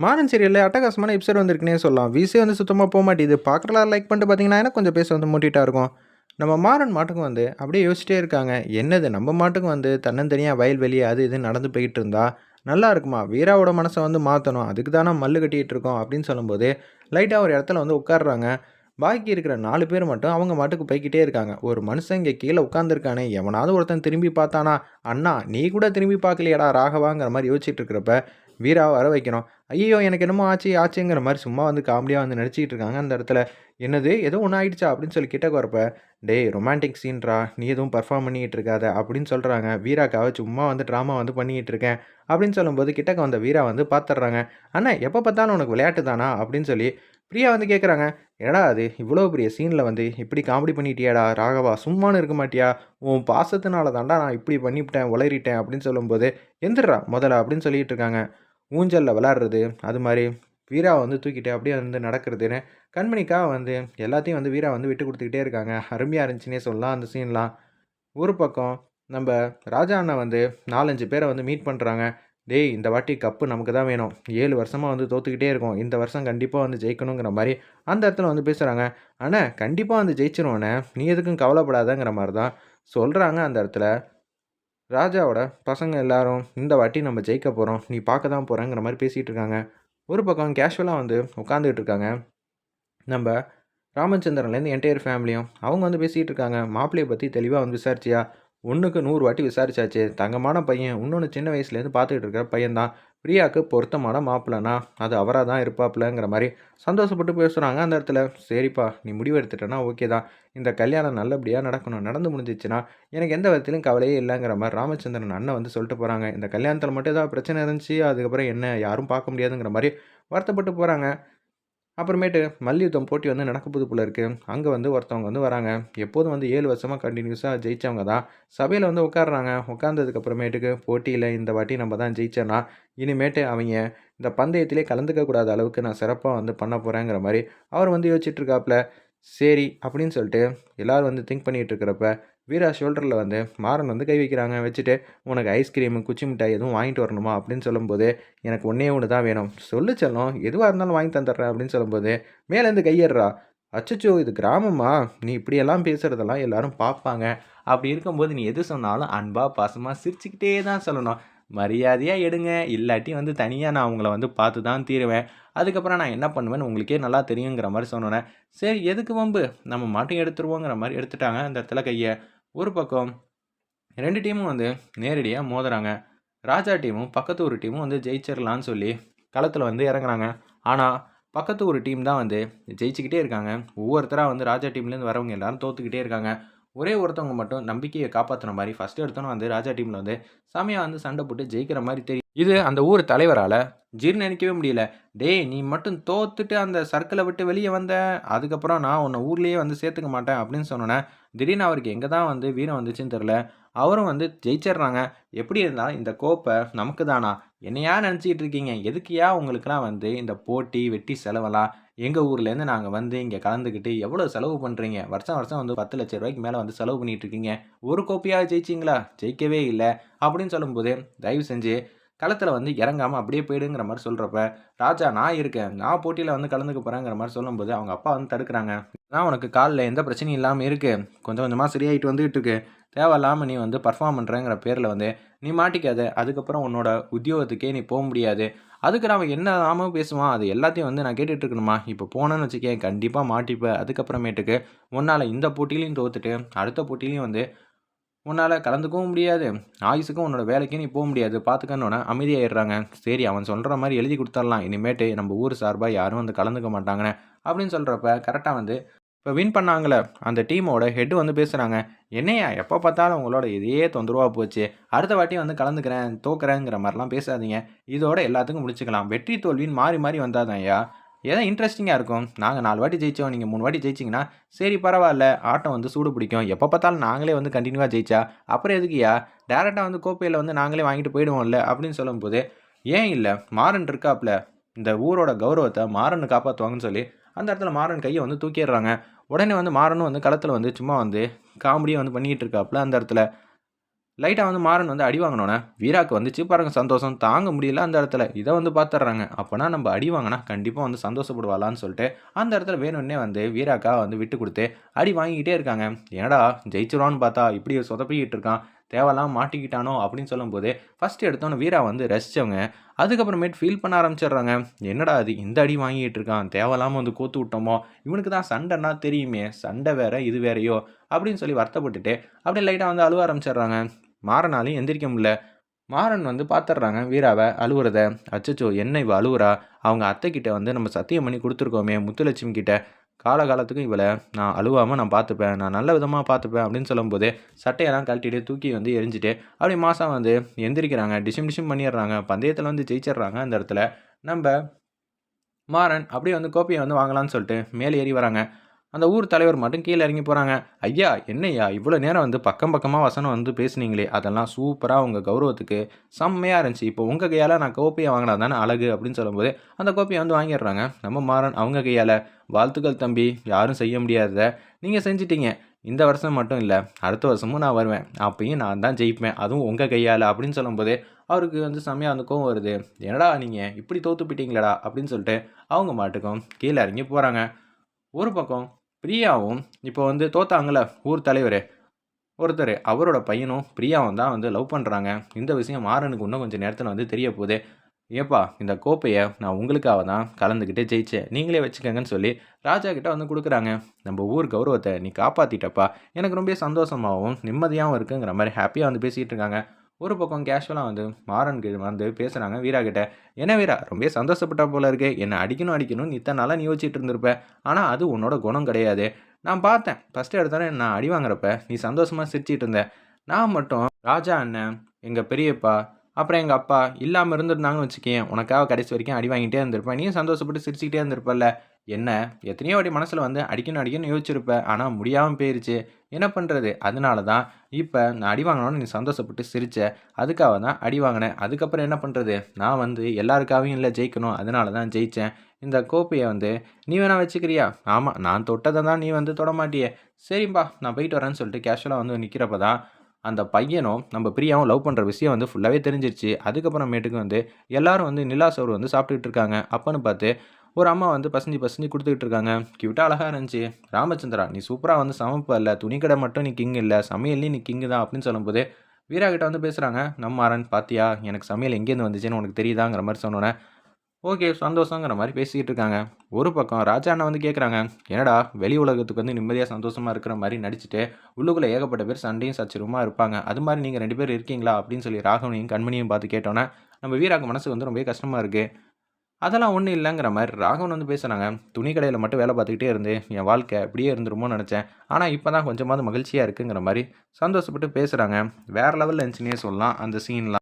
மாறன் சீரியலில் அட்டகாசமான எபிசோட் வந்திருக்குனே சொல்லலாம். விசி வந்து சுத்தமாக போக மாட்டேது பார்க்குறலாம் லைக் பண்ணிட்டு பார்த்தீங்கன்னா எனக்கு கொஞ்சம் பேச வந்து மூட்டிகிட்டா இருக்கும். நம்ம மாறன் மாட்டுக்கும் வந்து அப்படியே யோசிச்சிட்டே இருக்காங்க. என்னது நம்ம மாட்டுக்கும் வந்து தன்னந்தனியாக வயல்வெளி அது இது நடந்து போயிட்டு இருந்தா? நல்லா இருக்குமா? வீராவோட மனசை வந்து மாற்றணும் அதுக்கு தானே மல்லு கட்டிகிட்டு இருக்கோம் அப்படின்னு சொல்லும்போது லைட்டாக ஒரு இடத்துல வந்து உட்காடுறாங்க பாக்கி இருக்கிற நாலு பேர் மட்டும் அவங்க மாட்டுக்கு போய்கிட்டே இருக்காங்க. ஒரு மனுஷன் இங்கே கீழே உட்காந்துருக்கானே எவனாவது ஒருத்தன் திரும்பி பார்த்தானா? அண்ணா நீ கூட திரும்பி பார்க்கலையாடா ராகவாங்கிற மாதிரி யோசிச்சுட்டு இருக்கிறப்ப வீராவை வர வைக்கணும். ஐயோ எனக்கு என்னமோ ஆச்சு ஆச்சுங்கிற மாதிரி சும்மா வந்து காமெடியாக வந்து நடிச்சிக்கிட்டு இருக்காங்க அந்த இடத்துல. என்னது? ஏதோ ஒன்று ஆயிடுச்சா? அப்படின்னு சொல்லி கிட்ட வரப்ப டேய் ரொமான்டிக் சீன்ரா நீ எதுவும் பர்ஃபார்ம் பண்ணிக்கிட்டு இருக்காத. அப்படின்னு சொல்கிறாங்க வீராக்காவை சும்மா வந்து ட்ராமா வந்து பண்ணிக்கிட்டு இருக்கேன். அப்படின்னு சொல்லும்போது கிட்டக்க வந்த வீரா வந்து பார்த்துட்றாங்க அண்ணா எப்போ பார்த்தாலும் உனக்கு விளையாட்டு தானா? அப்படின்னு சொல்லி பிரியா வந்து கேட்குறாங்க ஏடா அது? இவ்வளோ பெரிய சீனில் வந்து இப்படி காமெடி பண்ணிட்டியாடா ராகவா? சும்மானு இருக்க மாட்டியா? உன் பாசத்தினால தாண்டா நான் இப்படி பண்ணிவிட்டேன் உளறிட்டேன். அப்படின்னு சொல்லும்போது எந்திரா முதல்ல. அப்படின்னு சொல்லிட்டு இருக்காங்க. ஊஞ்சலில் விளாட்றது அது மாதிரி வீரா வந்து தூக்கிட்டு அப்படியே வந்து நடக்கிறதுன்னு கண்மணிக்காக வந்து எல்லாத்தையும் வந்து வீரா வந்து விட்டு கொடுத்துக்கிட்டே இருக்காங்க. அருமையாக இருந்துச்சுன்னே சொல்லலாம் அந்த சீன்லாம் ஒரு பக்கம் நம்ம ராஜா அண்ணா வந்து நாலஞ்சு பேரை வந்து மீட் பண்ணுறாங்க டேய் இந்த வாட்டி கப்பு நமக்கு தான் வேணும். ஏழு வருஷமாக வந்து தோத்துக்கிட்டே இருக்கோம். இந்த வருஷம் கண்டிப்பாக வந்து ஜெயிக்கணுங்கிற மாதிரி அந்த இடத்துல வந்து பேசுகிறாங்க ஆனால் கண்டிப்பாக வந்து ஜெயிச்சிருவோண்ணே. நீ எதுக்கும் கவலைப்படாதங்கிற மாதிரி தான் சொல்கிறாங்க அந்த இடத்துல. ராஜாவோட பசங்க எல்லாரும் இந்த வாட்டி நம்ம ஜெயிக்க போகிறோம் நீ பார்க்க தான் போகிறேங்கிற மாதிரி பேசிகிட்டு இருக்காங்க. ஒரு பக்கம் கேஷுவலாக வந்து உட்காந்துக்கிட்டு இருக்காங்க. நம்ம ராமச்சந்திரன்லேருந்து என்டையர் ஃபேமிலியும் அவங்க வந்து பேசிகிட்டு இருக்காங்க. மாப்பிள்ளையை பற்றி தெளிவாக வந்து விசாரிச்சியா? ஒன்றுக்கு நூறு வாட்டி விசாரிச்சாச்சு. தங்கமான பையன் இன்னொன்று சின்ன வயசுலேருந்து பார்த்துக்கிட்டு இருக்கிற பையன்தான். பிரியாவுக்கு பொருத்தமான மாப்பிள்ளனா அது அவராக தான் இருப்பாப்புலங்கிற மாதிரி சந்தோஷப்பட்டு பேசுகிறாங்க அந்த இடத்துல. சரிப்பா நீ முடிவு எடுத்துட்டேன்னா ஓகே தான். இந்த கல்யாணம் நல்லபடியாக நடக்கணும். நடந்து முடிஞ்சிச்சுன்னா எனக்கு எந்த விதத்திலும் கவலையே இல்லைங்கிற மாதிரி ராமச்சந்திரன் அண்ணன் வந்து சொல்லிட்டு போகிறாங்க இந்த கல்யாணத்தில் மட்டும் ஏதாவது பிரச்சனை இருந்துச்சு அதுக்கப்புறம் என்ன யாரும் பார்க்க முடியாதுங்கிற மாதிரி வருத்தப்பட்டு போகிறாங்க அப்புறமேட்டு மல்யுத்தம் போட்டி வந்து நடக்கப்போது போல இருக்குது அங்கே வந்து ஒருத்தவங்க வந்து வராங்க. எப்போதும் வந்து ஏழு வருஷமாக கண்டினியூஸாக ஜெயித்தவங்க தான். சபையில் வந்து உட்காடுறாங்க உட்காந்ததுக்கப்புறமேட்டுக்கு போட்டியில் இந்த வாட்டி நம்ம தான் ஜெயித்தோன்னா இனிமேட்டு அவங்க இந்த பந்தயத்திலே கலந்துக்கக்கூடாத அளவுக்கு நான் சிறப்பாக வந்து பண்ண போகிறேங்கிற மாதிரி அவர் வந்து யோசிச்சுட்ருக்காப்புல சரி அப்படின்னு சொல்லிட்டு எல்லோரும் வந்து திங்க் பண்ணிகிட்டு இருக்கிறப்ப வீரா ஷோல்டரில் வந்து மாறன் வந்து கை வைக்கிறாங்க. வச்சுட்டு உனக்கு ஐஸ்கிரீமு குச்சி மிட்டாய் எதுவும் வாங்கிட்டு வரணுமா? அப்படின்னு சொல்லும்போது எனக்கு ஒன்றே ஒன்று தான் வேணும். சொல்லு செல்லம் எதுவாக இருந்தாலும் வாங்கி தந்துடுறேன். அப்படின்னு சொல்லும்போது மேலேருந்து கையேறா அச்சச்சோ இது கிராமமா? நீ இப்படியெல்லாம் பேசுகிறதெல்லாம் எல்லாரும் பார்ப்பாங்க. அப்படி இருக்கும்போது நீ எது சொன்னாலும் அன்பாக பாசமாக சிரிச்சுக்கிட்டே தான் சொல்லணும். மரியாதையாக எடுங்க. இல்லாட்டி வந்து தனியாக நான் அவங்கள வந்து பார்த்து தான் தீருவேன். அதுக்கப்புறம் நான் என்ன பண்ணுவேன்னு உங்களுக்கே நல்லா தெரியுங்கிற மாதிரி சொன்னோன்னே சரி எதுக்கு வம்பு? நம்ம மாட்டையும் எடுத்துருவோங்கிற மாதிரி எடுத்துட்டாங்க அந்த இடத்துல கையை. ஒரு பக்கம் ரெண்டு டீமும் வந்து நேரடியாக மோதுறாங்க. ராஜா டீமும் பக்கத்து ஒரு டீமும் வந்து ஜெயிச்சிடலான்னு சொல்லி களத்தில் வந்து இறங்குறாங்க. ஆனால் பக்கத்து ஒரு டீம் தான் வந்து ஜெயிச்சுக்கிட்டே இருக்காங்க. ஒவ்வொருத்தராக வந்து ராஜா டீம்லேருந்து வரவங்க எல்லாரும் தோத்துக்கிட்டே இருக்காங்க. ஒரே ஒருத்தவங்க மட்டும் நம்பிக்கையை காப்பாற்றுன மாதிரி ஃபஸ்ட்டு எடுத்தோன்னு வந்து ராஜா டீமில் வந்து சாமியாக வந்து சண்டை போட்டு ஜெயிக்கிற மாதிரி தெரியும் இது அந்த ஊர் தலைவரால் ஜீர்ணிக்கவே முடியல. டேய் நீ மட்டும் தோத்துட்டு அந்த சர்க்கிளை விட்டு வெளியே வந்த அதுக்கப்புறம் நான் உன்னை ஊர்லேயே வந்து சேர்த்துக்க மாட்டேன் அப்படின்னு சொன்னோன்னே திடீர்னு அவருக்கு எங்கே தான் வந்து வீரம் வந்துச்சுன்னு தெரில அவரும் வந்து ஜெயிச்சிடுறாங்க. எப்படி இருந்தாலும் இந்த கோப்பை நமக்கு தானா என்னையா நினச்சிக்கிட்டு இருக்கீங்க? எதுக்கியா உங்களுக்குலாம் வந்து இந்த போட்டி வெட்டி செலவெல்லாம்? எங்கள் ஊர்லேருந்து நாங்கள் வந்து இங்கே கலந்துக்கிட்டு எவ்வளோ செலவு பண்ணுறீங்க வருஷம் வருஷம் வந்து பத்து லட்ச ரூபாய்க்கு மேலே வந்து செலவு பண்ணிகிட்டு இருக்கீங்க. ஒரு கோப்பையாக ஜெயிச்சிங்களா? ஜெயிக்கவே இல்லை. அப்படின்னு சொல்லும்போது தயவு செஞ்சு களத்தில் வந்து இறங்காமல் அப்படியே போயிடுங்கிற மாதிரி சொல்கிறப்ப ராஜா நான் இருக்கேன். நான் போட்டியில் வந்து கலந்துக்க போகிறேங்கிற மாதிரி சொல்லும்போது அவங்க அப்பா வந்து தடுக்கிறாங்க. நான் உனக்கு காலில் எந்த பிரச்சனையும் இல்லாமல் இருக்குது கொஞ்சம் கொஞ்சமாக சரியாயிட்டு வந்துகிட்டு இருக்கு. தேவையில்லாமல் நீ வந்து பர்ஃபார்ம் பண்ணுறேங்கிற பேரில் வந்து நீ மாட்டிக்காத. அதுக்கப்புறம் உன்னோட உத்தியோகத்துக்கே நீ போக முடியாது. அதுக்கு நான் என்ன நாம பேசுவான் அது எல்லாத்தையும் வந்து நான் கேட்டுட்டு இருக்கணுமா? இப்போ போனேன்னு வச்சுக்கேன் கண்டிப்பாக மாட்டிப்பேன் அதுக்கப்புறமேட்டுக்கு உன்னால் இந்த போட்டியிலையும் தோத்துட்டு அடுத்த போட்டியிலையும் வந்து உன்னால் கலந்துக்கவும் முடியாது. ஆயுசுக்கும் உன்னோட வேலைக்கும் நீ போக முடியாது. பார்த்துக்கன்னொன்னே அமைதியாயிடுறாங்க. சரி அவன் சொல்கிற மாதிரி எழுதி கொடுத்துடலாம். இனிமேட்டு நம்ம ஊர் சார்பாக யாரும் வந்து கலந்துக்க மாட்டாங்கன்னு அப்படின்னு சொல்கிறப்ப கரெக்டாக வந்து இப்போ வின் பண்ணாங்களே அந்த டீமோட ஹெட் வந்து பேசுகிறாங்க என்னையா எப்போ பார்த்தாலும் உங்களோட இதே தொந்தரவாக போச்சு. அடுத்த வாட்டி வந்து கலந்துக்கிறேன் தோக்குறேங்கிற மாதிரிலாம் பேசாதீங்க. இதோட எல்லாத்துக்கும் முடிச்சுக்கலாம். வெற்றி தோல்வின்னு மாறி மாறி வந்தாதான் ஐயா. ஏதோ இன்ட்ரெஸ்டிங்காக இருக்கும். நாங்கள் நாலு வாட்டி ஜெயித்தோம் நீங்கள் மூணு வாட்டி ஜெயிச்சிங்கன்னா சரி பரவாயில்ல. ஆட்டம் வந்து சூடு பிடிக்கும். எப்போ பார்த்தாலும் நாங்களே வந்து கண்டினியூவாக ஜெயிச்சா அப்புறம் எதுக்குயா டேரெக்டாக வந்து கோப்பையில் வந்து நாங்களே வாங்கிட்டு போயிடுவோம்ல அப்படின்னு சொல்லும்போது ஏன் இல்லை? மாறன் இருக்காப்ல. இந்த ஊரோட கௌரவத்தை மாறன் காப்பாற்றுவாங்கன்னு சொல்லி அந்த இடத்துல மாறன் கையை வந்து தூக்கிடுறாங்க. உடனே வந்து மாறனும் வந்து களத்தில் வந்து சும்மா வந்து காமெடியாக வந்து பண்ணிக்கிட்டு இருக்காப்புல அந்த இடத்துல. லைட்டாக வந்து மாறன் வந்து அடி வாங்கினோன்னே வீராக்கு வந்துச்சு பாருங்கள் சந்தோஷம். தாங்க முடியல அந்த இடத்துல. இதை வந்து பார்த்துட்றாங்க அப்போனா நம்ம அடி வாங்கினா கண்டிப்பாக வந்து சந்தோஷப்படுவாளான்னு சொல்லிட்டு அந்த இடத்துல வேணும்னே வந்து வீராக்கா வந்து விட்டு கொடுத்து அடி வாங்கிக்கிட்டே இருக்காங்க. ஏடா ஜெயிச்சிருவான்னு பார்த்தா இப்படி சொதப்பிக்கிட்டு இருக்கான். தேவைலாம் மாட்டிக்கிட்டானோ அப்படின்னு சொல்லும்போது ஃபஸ்ட் எடுத்தோன்னே வீரா வந்து ரசித்தவங்க அதுக்கப்புறமேட்டு ஃபீல் பண்ண ஆரம்பிச்சிடுறாங்க. என்னடா அது இந்த அடி வாங்கிட்டு இருக்கான். தேவையில்லாமல் வந்து கோத்து விட்டோமோ? இவனுக்கு தான் சண்டைன்னா தெரியுமே. சண்டை வேற இது வேறையோ? அப்படின்னு சொல்லி வருத்தப்பட்டுட்டு அப்படியே லைட்டாக வந்து அழுவ ஆரம்பிச்சிடுறாங்க. மாறனாலையும் எந்திரிக்க முடியல. மாறன் வந்து பார்த்துட்றாங்க வீராவை அழுவுறத. அச்சச்சோ என்ன இவ அழுவுறா? அவங்க அத்தைக்கிட்ட வந்து நம்ம சத்தியம் பண்ணி கொடுத்துருக்கோமே முத்துலட்சுமி கிட்ட. காலகாலத்துக்கும் இவளை நான் அழுவாமல் நான் பார்த்துப்பேன் நான் நல்ல விதமாக பார்த்துப்பேன் அப்படின்னு சொல்லும்போது சட்டையெல்லாம் கழட்டிட்டு தூக்கி வந்து எரிஞ்சிட்டு அப்படியே மாதம் வந்து எந்திரிக்கிறாங்க டிசிம் டிசிம் பண்ணிடுறாங்க பந்தயத்தில் வந்து ஜெயிச்சிடுறாங்க அந்த இடத்துல. நம்ம மாறன் அப்படியே வந்து கோப்பையை வந்து வாங்கலாம்னு சொல்லிட்டு மேலே ஏறி வராங்க. அந்த ஊர் தலைவர் மட்டும் கீழே இறங்கி போகிறாங்க ஐயா என்னய்யா? இவ்வளோ நேரம் வந்து பக்கம் பக்கமாக வசனம் வந்து பேசுனீங்களே. அதெல்லாம் சூப்பராக உங்கள் கௌரவத்துக்கு செம்மையாக இருந்துச்சு. இப்போ உங்கள் கையால் நான் கோப்பையை வாங்கினா தானே அழகு அப்படின்னு சொல்லும்போது அந்த கோப்பையை வந்து வாங்கிடுறாங்க. நம்ம மாறன் அவங்க கையால். வாழ்த்துக்கள் தம்பி. யாரும் செய்ய முடியாத நீங்கள் செஞ்சிட்டீங்க. இந்த வருஷம் மட்டும் இல்லை அடுத்த வருஷமும் நான் வருவேன். அப்பயும் நான் தான் ஜெயிப்பேன். அதுவும் உங்கள் கையால் அப்படின்னு சொல்லும்போது அவருக்கு வந்து செம்மையாக வந்து கோவம் வருது. என்னடா நீங்கள் இப்படி தோற்று போயிட்டீங்களடா அப்படின்னு சொல்லிட்டு அவங்க மாட்டுக்கும் கீழே இறங்கி போகிறாங்க ஒரு பக்கம் பிரியாவும் இப்போ வந்து தோத்தாங்கல்ல ஊர் தலைவர். ஒருத்தர் அவரோட பையனும் பிரியாவும் தான் வந்து லவ் பண்ணுறாங்க இந்த விஷயம் மாறனுக்கு இன்னும் கொஞ்சம் நேரத்தில் வந்து தெரிய போகுது. ஏப்பா இந்த கோப்பையை நான் உங்களுக்காக தான் கலந்துக்கிட்டே ஜெயிச்சேன். நீங்களே வச்சுக்கோங்கன்னு சொல்லி ராஜா கிட்ட வந்து கொடுக்குறாங்க. நம்ம ஊர் கௌரவத்தை நீ காப்பாற்றிட்டப்பா எனக்கு ரொம்ப சந்தோஷமாகவும் நிம்மதியாகவும் இருக்குங்கிற மாதிரி ஹாப்பியாக வந்து பேசிகிட்டு இருக்காங்க. ஒரு பக்கம் கேஷுவலாக வந்து மாறன் கீழ் வந்து பேசுகிறாங்க வீரா கிட்ட. என்ன வீரா ரொம்ப சந்தோஷப்பட்டா போல இருக்கு. என்னை அடிக்கணும் அடிக்கணும்னு இத்தனை நாளாக நீ யோசிச்சுட்டு இருந்திருப்ப. ஆனால் அது உன்னோட குணம் கிடையாது. நான் பார்த்தேன். ஃபஸ்ட்டு எடுத்தோடனே நான் அடி வாங்குறப்ப நீ சந்தோஷமாக சிரிச்சிட்டு இருந்த. நான் மட்டும் ராஜா அண்ணன் எங்கள் பெரியப்பா அப்புறம் எங்கள் அப்பா இல்லாமல் இருந்திருந்தாங்கன்னு வச்சுக்கேன் உனக்காக கடைசி வரைக்கும் அடி வாங்கிட்டே இருந்திருப்பேன். நீயும் சந்தோஷப்பட்டு சிரிச்சுக்கிட்டே இருந்திருப்பல்ல. என்ன? எத்தனையோ வாட்டி மனசில் வந்து அடிக்கணும் அடிக்கணும் யோசிச்சிருப்பேன் ஆனால் முடியாமல் போயிருச்சு. என்ன பண்ணுறது அதனால தான் இப்போ நான் அடி வாங்கினோன்னு நீ சந்தோஷப்பட்டு சிரிச்ச. அதுக்காக தான் அடி வாங்கினேன். அதுக்கப்புறம் என்ன பண்ணுறது நான் வந்து எல்லாருக்காகவும் இல்லை ஜெயிக்கணும். அதனால தான் ஜெயித்தேன் இந்த கோப்பையை வந்து நீ வேணா வச்சுக்கிறியா? ஆமாம் நான் தொட்டதை தான் நீ வந்து தொட மாட்டியே. சரிப்பா நான் போயிட்டு வரேன்னு சொல்லிட்டு கேஷுவலாக வந்து நிற்கிறப்ப தான் அந்த பையனும் நம்ம பிரியாவும் லவ் பண்ணுற விஷயம் வந்து ஃபுல்லாகவே தெரிஞ்சிருச்சு. அதுக்கப்புறமேட்டுக்கு வந்து எல்லாரும் வந்து நிலா சோறு வந்து சாப்பிட்டுக்கிட்டு இருக்காங்க. அப்போன்னு பார்த்து ஒரு அம்மா வந்து பசஞ்சு பசஞ்சு கொடுத்துக்கிட்டு இருக்காங்க. கியூட்டாக அழகாக இருந்துச்சு. ராமச்சந்திரா நீ சூப்பராக வந்து சமைப்ப இல்லை துணிக்கடை மட்டும் நீ கிங் இல்லை. சமையல்லையும் நீ கிங்கு தான் அப்படின்னு சொல்லும்போது வீரா கிட்ட வந்து பேசுகிறாங்க நம்ம ஆரன் பாத்தியா எனக்கு சமையல் எங்கேருந்து வந்துச்சுன்னு உனக்கு தெரியுதாங்கிற மாதிரி சொன்னோன்னே ஓகே சந்தோஷங்கிற மாதிரி பேசிக்கிட்டு இருக்காங்க. ஒரு பக்கம் ராஜா அண்ணா வந்து கேட்குறாங்க என்னடா வெளி உலகத்துக்கு வந்து நிம்மதியாக சந்தோஷமாக இருக்கிற மாதிரி நடிச்சுட்டு உள்ளுக்குள்ளே ஏகப்பட்ட பேர் சண்டையும் சச்சரவுமாக இருப்பாங்க. அது மாதிரி நீங்கள் ரெண்டு பேர் இருக்கீங்களா? அப்படின்னு சொல்லி ராகவனையும் கண்மணியும் பார்த்து கேட்டோன்னே நம்ம வீராக்கு மனசு வந்து ரொம்ப கஷ்டமாக இருக்குது அதெல்லாம் ஒன்றும் இல்லைங்கிற மாதிரி ராகவன் வந்து பேசுகிறாங்க துணி கடையில் மட்டும் வேலை பார்த்துக்கிட்டே இருந்து என் வாழ்க்கை அப்படியே இருந்துருமோன்னு நினச்சேன். ஆனால் இப்போ தான் கொஞ்சமாவது மகிழ்ச்சியாக இருக்குங்கிற மாதிரி சந்தோஷப்பட்டு பேசுகிறாங்க வேறு லெவலில் இருந்துச்சுன்னே சொல்லலாம் அந்த சீன்லாம்